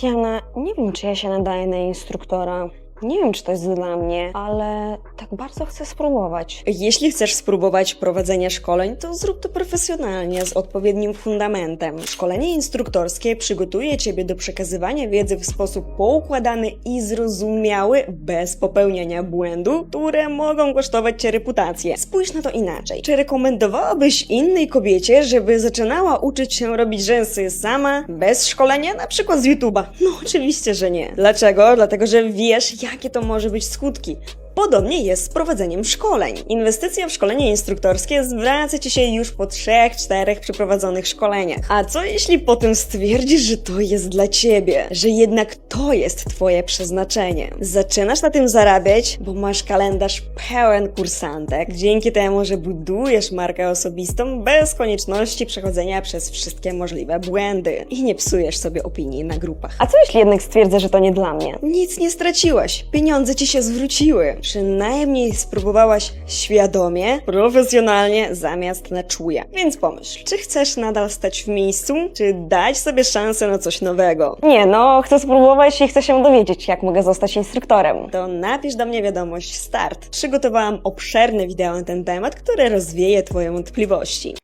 Tatiana, nie wiem, czy ja się nadaję na instruktora. Nie wiem, czy to jest dla mnie, ale bardzo chcę spróbować. Jeśli chcesz spróbować prowadzenia szkoleń, to zrób to profesjonalnie, z odpowiednim fundamentem. Szkolenie instruktorskie przygotuje Ciebie do przekazywania wiedzy w sposób poukładany i zrozumiały, bez popełniania błędu, które mogą kosztować Cię reputację. Spójrz na to inaczej. Czy rekomendowałabyś innej kobiecie, żeby zaczynała uczyć się robić rzęsy sama, bez szkolenia, na przykład z YouTube'a? No oczywiście, że nie. Dlaczego? Dlatego, że wiesz, jakie to może być skutki. Podobnie jest z prowadzeniem szkoleń. Inwestycja w szkolenie instruktorskie zwraca Ci się już po 3-4 przeprowadzonych szkoleniach. A co jeśli potem stwierdzisz, że to jest dla Ciebie, że jednak to jest Twoje przeznaczenie? Zaczynasz na tym zarabiać, bo masz kalendarz pełen kursantek, dzięki temu, że budujesz markę osobistą bez konieczności przechodzenia przez wszystkie możliwe błędy i nie psujesz sobie opinii na grupach. A co jeśli jednak stwierdzę, że to nie dla mnie? Nic nie straciłaś. Pieniądze ci się zwróciły. Przynajmniej spróbowałaś świadomie, profesjonalnie, zamiast na czuje. Więc pomyśl, czy chcesz nadal stać w miejscu, czy dać sobie szansę na coś nowego? Nie, no, chcę spróbować i chcę się dowiedzieć, jak mogę zostać instruktorem. To napisz do mnie wiadomość start. Przygotowałam obszerne wideo na ten temat, które rozwieje Twoje wątpliwości.